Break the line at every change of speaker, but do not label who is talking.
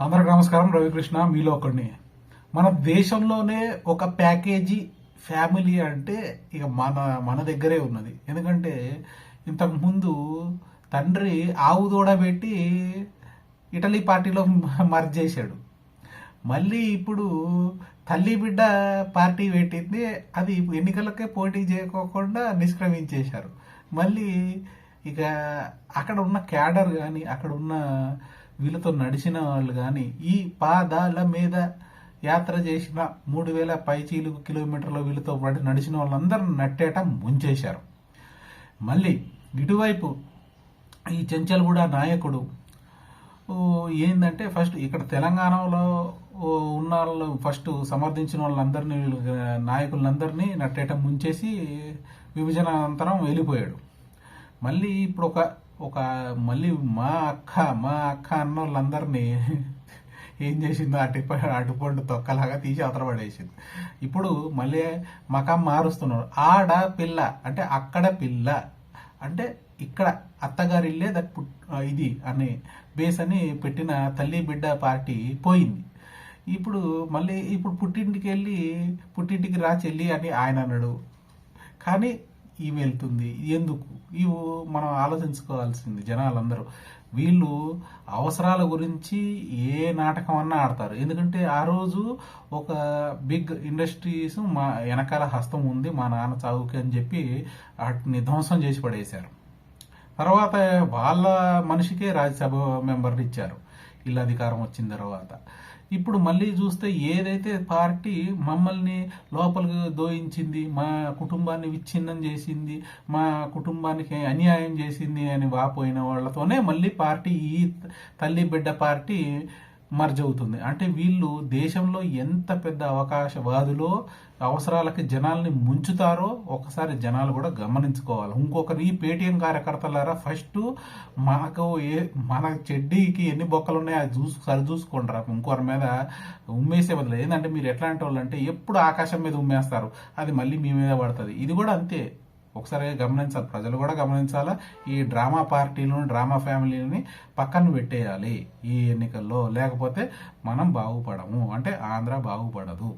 అందరికి నమస్కారం రవికృష్ణ మీలో ఒకడిని. మన దేశంలోనే ఒక ప్యాకేజీ ఫ్యామిలీ అంటే ఇక మన మన దగ్గరే ఉన్నది. ఎందుకంటే ఇంతకుముందు తండ్రి ఆవు దూడ పెట్టి ఇటలీ పార్టీలో మర్జ్ చేశాడు. మళ్ళీ ఇప్పుడు తల్లి బిడ్డ పార్టీ పెట్టింది అది ఎన్నికలకే పోటీ చేయకోకుండా నిష్క్రమించేశారు. మళ్ళీ ఇక అక్కడ ఉన్న క్యాడర్ కానీ అక్కడ ఉన్న వీళ్ళతో నడిచిన వాళ్ళు కానీ ఈ పాదాల మీద యాత్ర చేసిన మూడు వేల పైచీలు కిలోమీటర్ల వీళ్ళతో పాటు నడిచిన వాళ్ళందరూ నట్టేట ముంచేశారు. మళ్ళీ ఇటువైపు ఈ చెంచల్గూడ నాయకుడు ఏంటంటే ఫస్ట్ ఇక్కడ తెలంగాణలో ఉన్న వాళ్ళు ఫస్ట్ సమర్థించిన వాళ్ళందరినీ నాయకులందరినీ నట్టేట ముంచేసి విభజన అనంతరం వెళ్ళిపోయాడు. మళ్ళీ ఇప్పుడు ఒక ఒక మళ్ళీ మా అక్క మా అక్క అన్న వాళ్ళందరినీ ఏం చేసిందో అటు అటుపండు తొక్కలాగా తీసి అవతల పడేసింది. ఇప్పుడు మళ్ళీ మకం మారుస్తున్నాడు ఆడ పిల్ల అంటే అక్కడ పిల్ల అంటే ఇక్కడ అత్తగారిల్లే దట్ ఇది అనే బేస్ అని పెట్టిన తల్లి బిడ్డ పార్టీ పోయింది. ఇప్పుడు మళ్ళీ ఇప్పుడు పుట్టింటికి వెళ్ళి పుట్టింటికి రా చెల్లి అని ఆయన అన్నాడు. కానీ ఈమె వెళ్తుంది. ఎందుకు? ఇవి మనం ఆలోచించుకోవాల్సింది జనాలందరూ. వీళ్ళు అవసరాల గురించి ఏ నాటకం అన్నా ఆడతారు. ఎందుకంటే ఆ రోజు ఒక బిగ్ ఇండస్ట్రీస్ మా వెనకాల హస్తం ఉంది మా నాన్న చావుకి అని చెప్పి వాటిని ధ్వంసం చేసి పడేశారు. తర్వాత వాళ్ళ మనిషికే రాజ్యసభ మెంబర్ని ఇచ్చారు. ఇల్లు అధికారం వచ్చిన తర్వాత. ఇప్పుడు మళ్ళీ చూస్తే ఏదైతే పార్టీ మమ్మల్ని లోపలికి దోయించింది మా కుటుంబాన్ని విచ్ఛిన్నం చేసింది మా కుటుంబానికి అన్యాయం చేసింది అని వాపోయిన వాళ్ళతోనే మళ్ళీ పార్టీ ఈ తల్లి బిడ్డ పార్టీ మర్జ్ అవుతుంది. అంటే వీళ్ళు దేశంలో ఎంత పెద్ద అవకాశవాదులో అవసరాలకి జనాల్ని ముంచుతారో ఒకసారి జనాలు కూడా గమనించుకోవాలి. ఇంకొకరు ఈ పేటీఎం కార్యకర్తలారా ఫస్ట్ మనకు ఏ మన చెడ్డీకి ఎన్ని బొక్కలు ఉన్నాయో అది చూసు సరి రా. ఇంకొకరి మీద ఉమ్మేసే బదులు. ఏంటంటే మీరు ఎట్లాంటి వాళ్ళు అంటే ఎప్పుడు ఆకాశం మీద ఉమ్మేస్తారు. అది మళ్ళీ మీ మీద పడుతుంది. ఇది కూడా అంతే. ఒకసారి గమనించాలి. ప్రజలు కూడా గమనించాలా? ఈ డ్రామా పార్టీలను డ్రామా ఫ్యామిలీని పక్కన పెట్టేయాలి ఈ ఎన్నికల్లో. లేకపోతే మనం బాగుపడము. అంటే ఆంధ్ర బాగుపడదు.